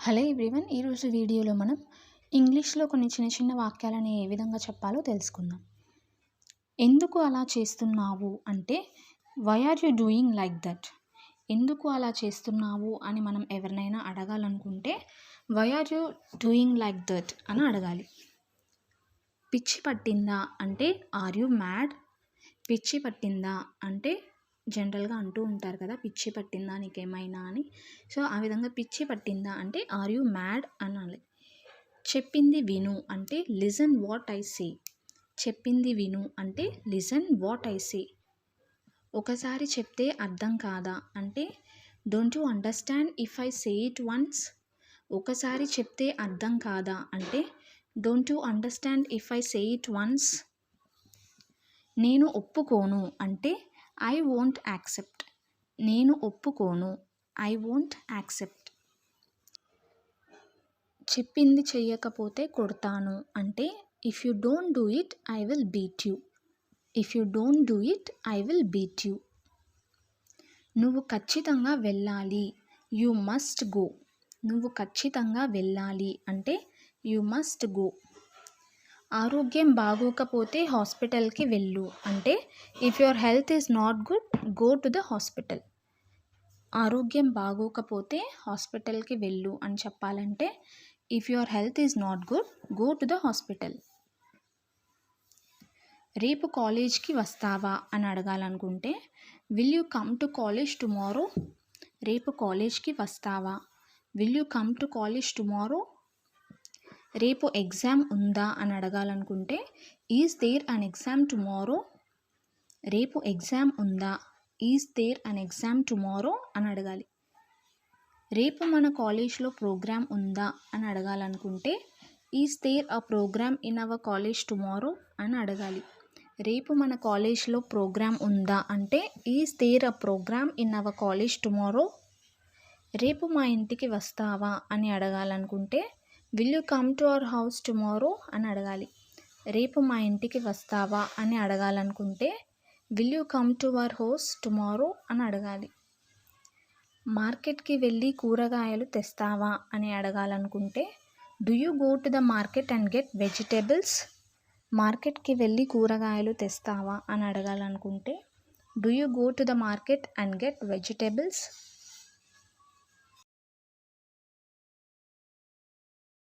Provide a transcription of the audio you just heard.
Hello everyone ఈరోజు వీడియోలో మనం ఇంగ్లీష్లో కొన్ని చిన్న చిన్న వాక్యాలని ఏ విధంగా చెప్పాలో తెలుసుకుందాం. ఎందుకు అలా చేస్తున్నావు అంటే why are you doing like that ఎందుకు అలా చేస్తున్నావు అని మనం ఎవరినైనా అడగాలనుకుంటే why are you doing like that అని అడగాలి. పిచ్చి పట్టిందా అంటే ఆర్ యూ మ్యాడ్ పిచ్చి పట్టిందా అంటే జనరల్గా అంటూ ఉంటారు కదా పిచ్చి పట్టిందా నీకేమైనా అని. సో ఆ విధంగా పిచ్చి పట్టిందా అంటే ఆర్ యూ మ్యాడ్ అనాలి. చెప్పింది విను అంటే లిజన్ వాట్ ఐ సే. చెప్పింది విను అంటే లిజన్ వాట్ ఐ సే. ఒకసారి చెప్తే అర్థం కాదా అంటే don't you understand if I say it once? ఒకసారి చెప్తే అర్థం కాదా అంటే don't you understand if I say it once? నేను ఒప్పుకోను అంటే ఐ వోంట్ యాక్సెప్ట్ నేను ఒప్పుకోను. ఐ వోంట్ యాక్సెప్ట్ చెప్పింది చెయ్యకపోతే కొడతాను. అంటే if you don't do it I will beat you if you don't do it I will beat you నువ్వు ఖచ్చితంగా వెళ్ళాలి. యూ మస్ట్ గో నువ్వు ఖచ్చితంగా వెళ్ళాలి. అంటే యూ మస్ట్ గో ఆరోగ్యం బాగోకపోతే హాస్పిటల్కి వెళ్ళు. అంటే if your health is not good go to the hospital ఆరోగ్యం బాగోకపోతే హాస్పిటల్కి వెళ్ళు అని చెప్పాలంటే if your health is not good go to the hospital రేపు కాలేజ్కి వస్తావా అని అడగాలనుకుంటే will you come to college tomorrow రేపు కాలేజ్కి వస్తావా? Will you come to college tomorrow రేపు ఎగ్జామ్ ఉందా అని అడగాలనుకుంటే is there an exam tomorrow? రేపు ఎగ్జామ్ ఉందా? Is there an exam tomorrow? అని అడగాలి. రేపు మన కాలేజ్లో ప్రోగ్రామ్ ఉందా అని అడగాలనుకుంటే is there a programme in our college tomorrow? అని అడగాలి. రేపు మన కాలేజ్లో ప్రోగ్రామ్ ఉందా అంటే is there a programme in our college tomorrow? రేపు మా ఇంటికి వస్తావా అని అడగాలనుకుంటే will you come to our house tomorrow అని అడగాలి. రేపు మా ఇంటికి వస్తావా అని అడగాలనుకుంటే will you come to our house tomorrow అని అడగాలి. మార్కెట్కి వెళ్ళి కూరగాయలు తెస్తావా అని అడగాలనుకుంటే do you go to the market and get vegetables? మార్కెట్కి వెళ్ళి కూరగాయలు తెస్తావా అని అడగాలనుకుంటే do you go to the market and get vegetables?